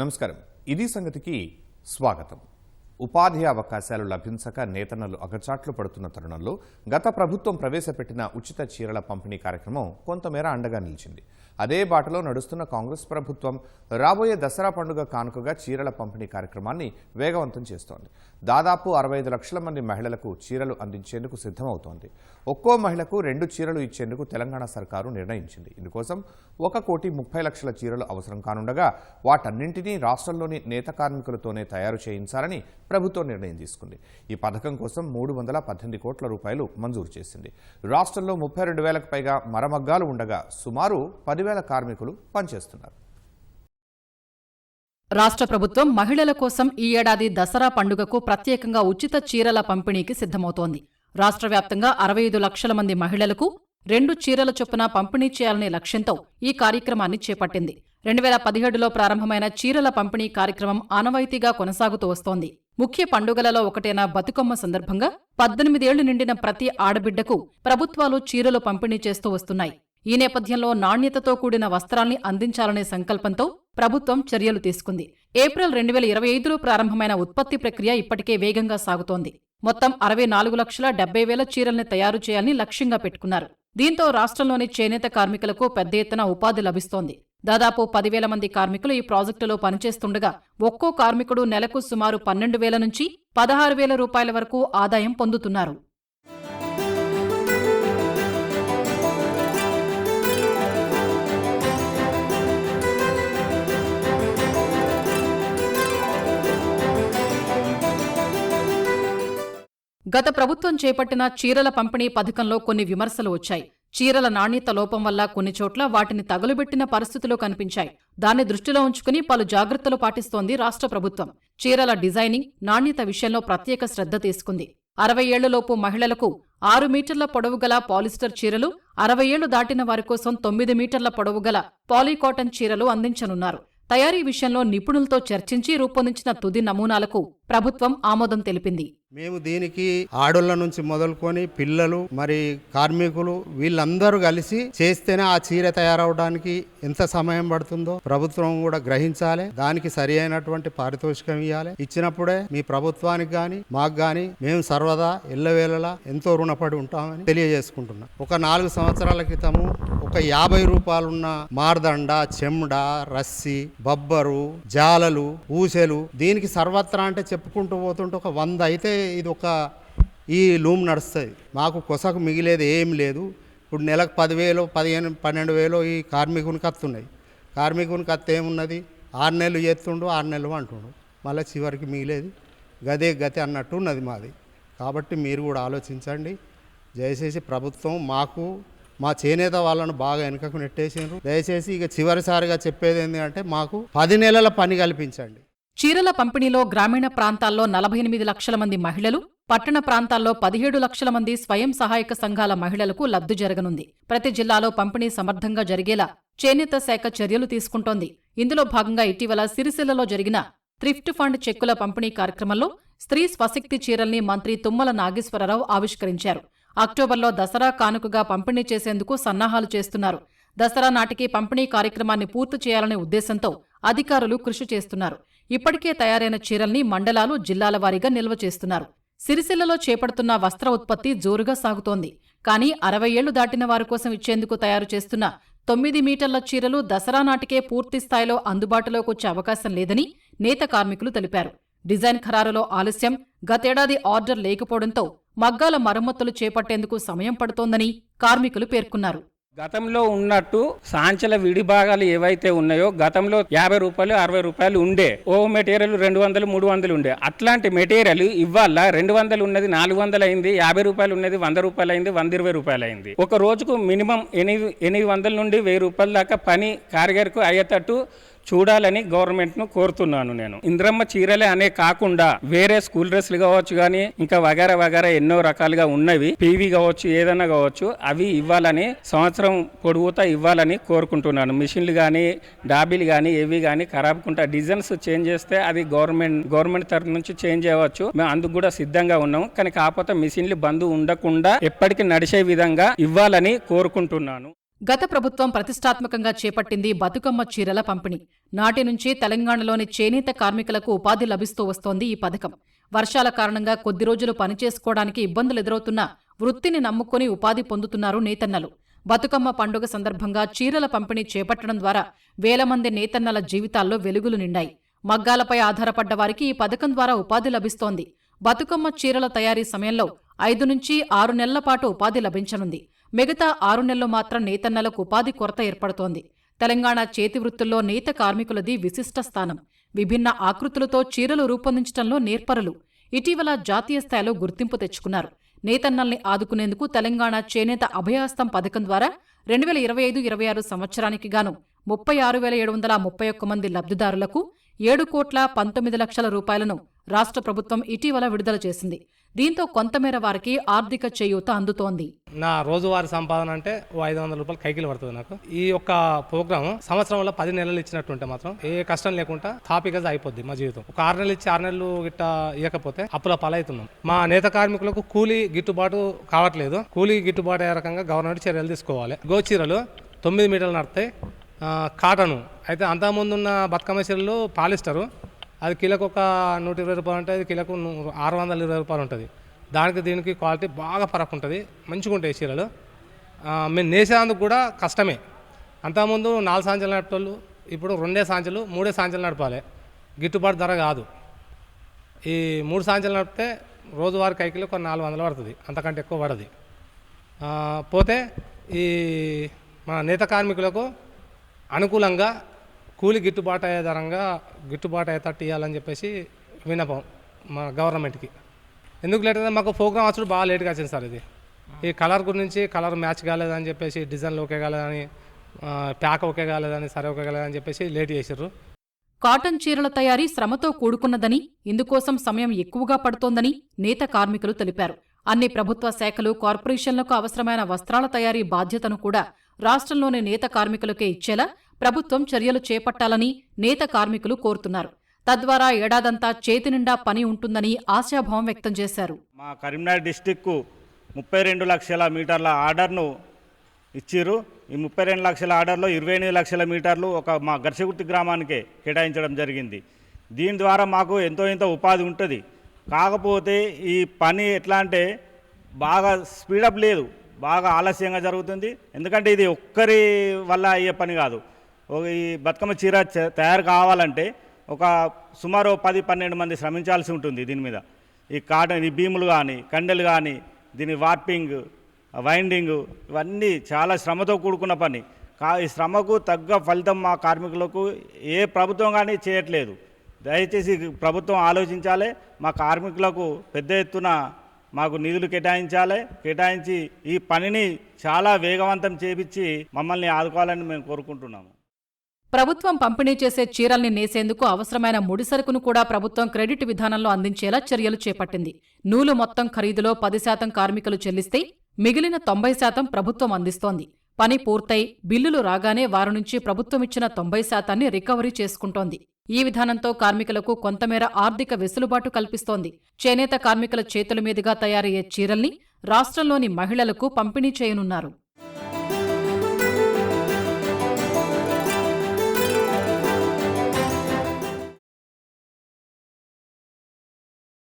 నమస్కారం. ఇది సంగతికి స్వాగతం. ఉపాధి అవకాశాలు లభించక నేతన్నలు అగచాట్లు పడుతున్న తరుణంలో గత ప్రభుత్వం ప్రవేశపెట్టిన ఉచిత చీరల పంపిణీ కార్యక్రమం కొంతమేర అండగా నిలిచింది. అదే బాటలో నడుస్తున్న కాంగ్రెస్ ప్రభుత్వం రాబోయే దసరా పండుగ కానుకగా చీరల పంపిణీ కార్యక్రమాన్ని వేగవంతం చేస్తోంది. దాదాపు అరవై ఐదు లక్షల మంది మహిళలకు చీరలు అందించేందుకు సిద్ధమవుతోంది. ఒక్కో మహిళకు రెండు చీరలు ఇచ్చేందుకు తెలంగాణ సర్కారు నిర్ణయించింది. ఇందుకోసం ఒక కోటి ముప్పై లక్షల చీరలు అవసరం కానుండగా వాటన్నింటినీ రాష్ట్రంలోని నేత కార్మికులతోనే తయారు చేయించాలని ప్రభుత్వం నిర్ణయం తీసుకుంది. ఈ పథకం కోసం మూడు వందల పద్దెనిమిది కోట్ల రూపాయలు మంజూరు చేసింది. రాష్ట్రంలో ముప్పై రెండు వేలకు పైగా మరమగ్గాలు ఉండగా సుమారు పదివేల కార్మికులు పనిచేస్తున్నారు. రాష్ట్ర ప్రభుత్వం మహిళల కోసం ఈ ఏడాది దసరా పండుగకు ప్రత్యేకంగా ఉచిత చీరల పంపిణీకి సిద్ధమవుతోంది. రాష్ట్ర వ్యాప్తంగా అరవై ఐదు లక్షల మంది మహిళలకు రెండు చీరల చొప్పున పంపిణీ చేయాలనే లక్ష్యంతో ఈ కార్యక్రమాన్ని చేపట్టింది. రెండు వేల పదిహేడులో ప్రారంభమైన చీరల పంపిణీ కార్యక్రమం ఆనవాయితీగా కొనసాగుతూ వస్తోంది. ముఖ్య పండుగలలో ఒకటైన బతుకమ్మ సందర్భంగా పద్దెనిమిదేళ్ళు నిండిన ప్రతి ఆడబిడ్డకు ప్రభుత్వాలు చీరలు పంపిణీ చేస్తూ వస్తున్నాయి. ఈ నేపథ్యంలో నాణ్యతతో కూడిన వస్త్రాల్ని అందించాలనే సంకల్పంతో ప్రభుత్వం చర్యలు తీసుకుంది. ఏప్రిల్ రెండు వేల ఇరవై ఐదులో ప్రారంభమైన ఉత్పత్తి ప్రక్రియ ఇప్పటికే వేగంగా సాగుతోంది. మొత్తం అరవై నాలుగు లక్షల డెబ్బై వేల చీరల్ని తయారు చేయాలని లక్ష్యంగా పెట్టుకున్నారు. దీంతో రాష్ట్రంలోని చేనేత కార్మికులకు పెద్ద ఎత్తున ఉపాధి లభిస్తోంది. దాదాపు పదివేల మంది కార్మికులు ఈ ప్రాజెక్టులో పనిచేస్తుండగా ఒక్కో కార్మికుడు నెలకు సుమారు పన్నెండు వేల నుంచి పదహారు వేల రూపాయల వరకు ఆదాయం పొందుతున్నారు. గత ప్రభుత్వం చేపట్టిన చీరల పంపిణీ పథకంలో కొన్ని విమర్శలు వచ్చాయి. చీరల నాణ్యత లోపం వల్ల కొన్ని చోట్ల వాటిని తగులుబెట్టిన పరిస్థితులు కనిపించాయి. దాన్ని దృష్టిలో ఉంచుకుని పలు జాగ్రత్తలు పాటిస్తోంది రాష్ట్ర ప్రభుత్వం. చీరల డిజైనింగ్ నాణ్యత విషయంలో ప్రత్యేక శ్రద్ధ తీసుకుంది. అరవై ఏళ్ళలోపు మహిళలకు ఆరు మీటర్ల పొడవుగల పాలిస్టర్ చీరలు అరవై ఏళ్ళు దాటిన వారి కోసం తొమ్మిది మీటర్ల పొడవుగల పాలీకాటన్ చీరలు అందించనున్నారు. తయారీ విషయంలో నిపుణులతో చర్చించి రూపొందించిన తుది నమూనాలకు ప్రభుత్వం ఆమోదం తెలిపింది. మేము దీనికి ఆడోళ్ళ నుంచి మొదలుకొని పిల్లలు మరి కార్మికులు వీళ్ళందరూ కలిసి చేస్తేనే ఆ చీర తయారవడానికి ఎంత సమయం పడుతుందో ప్రభుత్వం కూడా గ్రహించాలి. దానికి సరి అయినటువంటి పారితోషికం ఇవ్వాలి ఇచ్చినప్పుడే మీ ప్రభుత్వానికి కానీ మాకు కానీ మేము సర్వదా ఎల్లవేళలా ఎంతో రుణపడి ఉంటామని తెలియజేసుకుంటున్నాం. ఒక నాలుగు సంవత్సరాల క్రితము ఒక యాభై రూపాయలున్న మార్దండ చెమ్డ రస్సి బబ్బరు జాలలు ఊసెలు దీనికి సర్వత్రా అంటే చెప్పుకుంటూ పోతుంటే ఒక వంద అయితే ఇది ఒక ఈ లూమ్ నడుస్తుంది. మాకు కొసకు మిగిలేది ఏం లేదు. ఇప్పుడు నెలకు పదివేలు పదిహేను పన్నెండు వేలు ఈ కార్మికునికి వస్తున్నాయి కార్మికునికి అత్త ఏమున్నది? ఆరు నెలలు చేస్తుండు ఆరు నెలలు అంటుండు. మళ్ళీ చివరికి మిగిలేది. గదే గతి అన్నట్టు ఉన్నది మాది. కాబట్టి మీరు కూడా ఆలోచించండి. దయచేసి ప్రభుత్వం మాకు మా చేనేత వాళ్ళను బాగా వెనుకకు నెట్టేసిండ్రు. దయచేసి ఇక చివరిసారిగా చెప్పేది అంటే మాకు పది నెలల పని కల్పించండి. చీరల పంపిణీలో గ్రామీణ ప్రాంతాల్లో నలభై ఎనిమిది లక్షల మంది మహిళలు పట్టణ ప్రాంతాల్లో పదిహేడు లక్షల మంది స్వయం సహాయక సంఘాల మహిళలకు లబ్ధి జరగనుంది. ప్రతి జిల్లాలో పంపిణీ సమర్థంగా జరిగేలా చేనేత శాఖ చర్యలు తీసుకుంటోంది. ఇందులో భాగంగా ఇటీవల సిరిసిల్లలో జరిగిన థ్రిఫ్ట్ ఫండ్ చెక్కుల పంపిణీ కార్యక్రమంలో స్త్రీ స్వశక్తి చీరల్ని మంత్రి తుమ్మల నాగేశ్వరరావు ఆవిష్కరించారు. అక్టోబర్లో దసరా కానుకగా పంపిణీ చేసేందుకు సన్నాహాలు చేస్తున్నారు. దసరా నాటికి పంపిణీ కార్యక్రమాన్ని పూర్తి చేయాలనే ఉద్దేశంతో అధికారులు కృషి చేస్తున్నారు. ఇప్పటికే తయారైన చీరల్ని మండలాలు జిల్లాల వారీగా నిల్వ చేస్తున్నారు. సిరిసిల్లలో చేపడుతున్న వస్త్ర ఉత్పత్తి జోరుగా సాగుతోంది. కానీ అరవై ఏళ్ళు దాటిన వారి కోసం ఇచ్చేందుకు తయారు చేస్తున్న తొమ్మిది మీటర్ల చీరలు దసరా నాటికే పూర్తి స్థాయిలో అందుబాటులోకి వచ్చే అవకాశం లేదని నేత కార్మికులు తెలిపారు. డిజైన్ ఖరారులో ఆలస్యం గతేడాది ఆర్డర్ లేకపోవడంతో మగ్గాల మరమ్మతులు చేపట్టేందుకు సమయం పడుతోందని కార్మికులు పేర్కొన్నారు. గతంలో ఉన్నట్టు సాంచల విడి భాగాలు ఏవైతే ఉన్నాయో గతంలో యాభై రూపాయలు అరవై రూపాయలు ఉండే ఓ మెటీరియల్ రెండు వందలు మూడు వందలు ఉండే అట్లాంటి మెటీరియల్ ఇవాళ రెండు వందలు ఉన్నది నాలుగు వందలు అయింది యాభై రూపాయలు ఉన్నది వంద రూపాయలు అయింది వంద ఇరవై రూపాయలు అయింది. ఒక రోజుకు మినిమం ఎనిమిది ఎనిమిది వందల నుండి వెయ్యి రూపాయల దాకా పని కారిగారికి అయ్యేటట్టు చూడాలని గవర్నమెంట్ను కోరుతున్నాను నేను. ఇంద్రమ్మ చీరలే అనే కాకుండా వేరే స్కూల్ డ్రెస్లు కావచ్చు కానీ ఇంకా వగేర వగేర ఎన్నో రకాలుగా ఉన్నవి. పీవీ కావచ్చు ఏదైనా కావచ్చు అవి ఇవ్వాలని సంవత్సరం పొడుగుతా ఇవ్వాలని కోరుకుంటున్నాను. మిషన్లు కానీ డాబీలు కానీ ఏవి కానీ ఖరాబ్కుంటా డిజైన్స్ చేంజ్ చేస్తే అది గవర్నమెంట్ గవర్నమెంట్ తరఫు నుంచి చేంజ్ అవ్వచ్చు మేము అందుకు కూడా సిద్ధంగా ఉన్నాం కానీ కాకపోతే మిషన్లు బంద్ ఉండకుండా ఎప్పటికీ నడిచే విధంగా ఇవ్వాలని కోరుకుంటున్నాను. గత ప్రభుత్వం ప్రతిష్టాత్మకంగా చేపట్టింది బతుకమ్మ చీరల పంపిణీ. నాటి నుంచి తెలంగాణలోని చేనేత కార్మికులకు ఉపాధి లభిస్తూ వస్తోంది ఈ పథకం. వర్షాల కారణంగా కొద్ది రోజులు పనిచేసుకోవడానికి ఇబ్బందులు ఎదురవుతున్న వృత్తిని నమ్ముకుని ఉపాధి పొందుతున్నారు నేతన్నలు. బతుకమ్మ పండుగ సందర్భంగా చీరల పంపిణీ చేపట్టడం ద్వారా వేల మంది నేతన్నల జీవితాల్లో వెలుగులు నిండాయి. మగ్గాలపై ఆధారపడ్డ వారికి ఈ పథకం ద్వారా ఉపాధి లభిస్తోంది. బతుకమ్మ చీరల తయారీ సమయంలో ఐదు నుంచి ఆరు నెలల పాటు ఉపాధి లభించనుంది. మిగతా ఆరు నెలలు మాత్రం నేతన్నలకు ఉపాధి కొరత ఏర్పడుతోంది. తెలంగాణ చేతి వృత్తుల్లో నేత కార్మికులది విశిష్ట స్థానం. విభిన్న ఆకృతులతో చీరలు రూపొందించడంలో నేర్పరులు. ఇటీవల జాతీయ స్థాయిలో గుర్తింపు తెచ్చుకున్నారు. నేతన్నల్ని ఆదుకునేందుకు తెలంగాణ చేనేత అభయాస్తం పథకం ద్వారా రెండు వేల ఇరవై ఐదు ఇరవై ఆరు సంవత్సరానికి గాను ముప్పై ఆరు వేల ఏడు వందల ముప్పై ఒక్క మంది లబ్ధిదారులకు ఏడు కోట్ల పంతొమ్మిది లక్షల రూపాయలను రాష్ట్ర ప్రభుత్వం ఇటీవల విడుదల చేసింది. దీంతో కొంతమేర వారికి ఆర్థిక చేయూత అందుతోంది. నా రోజువారీ సంపాదన అంటే ఐదు వందల రూపాయలు కైకిలు పడుతుంది నాకు. ఈ యొక్క ప్రోగ్రామ్ సంవత్సరంలో పది నెలలు ఇచ్చినట్టుంటే మాత్రం ఏ కష్టం లేకుండా టాపిక్ అయిపోద్ది మా జీవితం. ఒక ఆరు నెలలు ఇచ్చి ఆరు నెలలు గిట్ట ఇవ్వకపోతే అప్పుల పాలవుతున్నాం. మా నేత కార్మికులకు కూలీ గిట్టుబాటు కావట్లేదు. కూలీ గిట్టుబాటు అయ్యే రకంగా గవర్నమెంట్ చర్యలు తీసుకోవాలి. గోచీరలు తొమ్మిది మీటర్లు నడతాయి. కాటను. అయితే అంతకుముందున్న బతుకమ్మ చీరలు పాలిస్టరు. అది కిలోకి ఒక నూట ఇరవై రూపాయలు ఉంటుంది కిలోకు ఆరు వందల ఇరవై రూపాయలు ఉంటుంది. దానికి దీనికి క్వాలిటీ బాగా ఫరక్ ఉంటుంది మంచిగా ఉంటాయి చీరలు. మేము నేసేందుకు కూడా కష్టమే. అంతకుముందు నాలుగు సాంచలు నడిపేవాళ్ళు ఇప్పుడు రెండే సాంచలు మూడే సాంచలు నడపాలి. గిట్టుబాటు ధర కాదు. ఈ మూడు సాంచలు నడిపితే రోజువారి కైకిలు ఒక నాలుగు వందలు పడుతుంది అంతకంటే ఎక్కువ పడదు. పోతే ఈ మన నేత కార్మికులకు అనుకూలంగా కూలి గిట్టుబాటు అయ్యే ధరంగా గిట్టుబాటు అయ్యేటట్టు ఇవ్వాలని చెప్పేసి విన్నపం మా గవర్నమెంట్కి. ఎందుకు లేట్ అయితే మాకు ప్రోగ్రామ్ వచ్చుడు బాగా లేట్గా వచ్చింది సార్ ఇది. ఈ కలర్ గురించి కలర్ మ్యాచ్ కాలేదని చెప్పేసి డిజైన్లు ఓకే కాలేదని ప్యాక్ ఓకే కాలేదని సరే ఓకే కాలేదని చెప్పేసి లేట్ చేసారు కాటన్ చీరల తయారీ శ్రమతో కూడుకున్నదని ఇందుకోసం సమయం ఎక్కువగా పడుతోందని నేత కార్మికులు తెలిపారు. అన్ని ప్రభుత్వ శాఖలు కార్పొరేషన్లకు అవసరమైన వస్త్రాల తయారీ బాధ్యతను కూడా రాష్ట్రంలోని నేత కార్మికులకే ఇచ్చేలా ప్రభుత్వం చర్యలు చేపట్టాలని నేత కార్మికులు కోరుతున్నారు. తద్వారా ఏడాదంతా చేతి నిండా పని ఉంటుందని ఆశాభావం వ్యక్తం చేశారు. మా కరీంనగర్ డిస్టిక్కు ముప్పై రెండు లక్షల మీటర్ల ఆర్డర్ను ఇచ్చిర్రు. ఈ ముప్పై రెండు లక్షల ఆర్డర్లో ఇరవై ఎనిమిది లక్షల మీటర్లు ఒక మా గర్షగుర్తి గ్రామానికే కేటాయించడం జరిగింది. దీని ద్వారా మాకు ఎంతో ఎంతో ఉపాధి ఉంటుంది. కాకపోతే ఈ పని ఎట్లా అంటే బాగా స్పీడప్ లేదు. బాగా ఆలస్యంగా జరుగుతుంది. ఎందుకంటే ఇది ఒక్కరి వల్ల అయ్యే పని కాదు. ఈ బతుకమ్మ చీర తయారు కావాలంటే ఒక సుమారు పది పన్నెండు మంది శ్రమించాల్సి ఉంటుంది దీని మీద. ఈ కాటన్ ఈ భీములు కానీ కండెలు కానీ దీని వార్పింగ్ వైండింగ్ ఇవన్నీ చాలా శ్రమతో కూడుకున్న పని. కా ఈ శ్రమకు తగ్గ ఫలితం మా కార్మికులకు ఏ ప్రభుత్వం కానీ చేయట్లేదు. దయచేసి ప్రభుత్వం ఆలోచించాలి. మా కార్మికులకు పెద్ద ఎత్తున మాకు నిధులు కేటాయించాలి. కేటాయించి ఈ పనిని చాలా వేగవంతం చేపించి మమ్మల్ని ఆదుకోవాలని మేము కోరుకుంటున్నాము. ప్రభుత్వం పంపిణీ చేసే చీరల్ని నేసేందుకు అవసరమైన ముడిసరుకును కూడా ప్రభుత్వం క్రెడిట్ విధానంలో అందించేలా చర్యలు చేపట్టింది. నూలు మొత్తం ఖరీదులో పది శాతం కార్మికులు చెల్లిస్తే మిగిలిన తొంభై శాతం ప్రభుత్వం అందిస్తోంది. పని పూర్తయి బిల్లులు రాగానే వారి నుంచి ప్రభుత్వం ఇచ్చిన తొంభై శాతాన్ని రికవరీ చేసుకుంటోంది. ఈ విధానంతో కార్మికులకు కొంతమేర ఆర్థిక వెసులుబాటు కల్పిస్తోంది. చేనేత కార్మికుల చేతుల మీదుగా తయారయ్యే చీరల్ని రాష్ట్రంలోని మహిళలకు పంపిణీ చేయనున్నారు.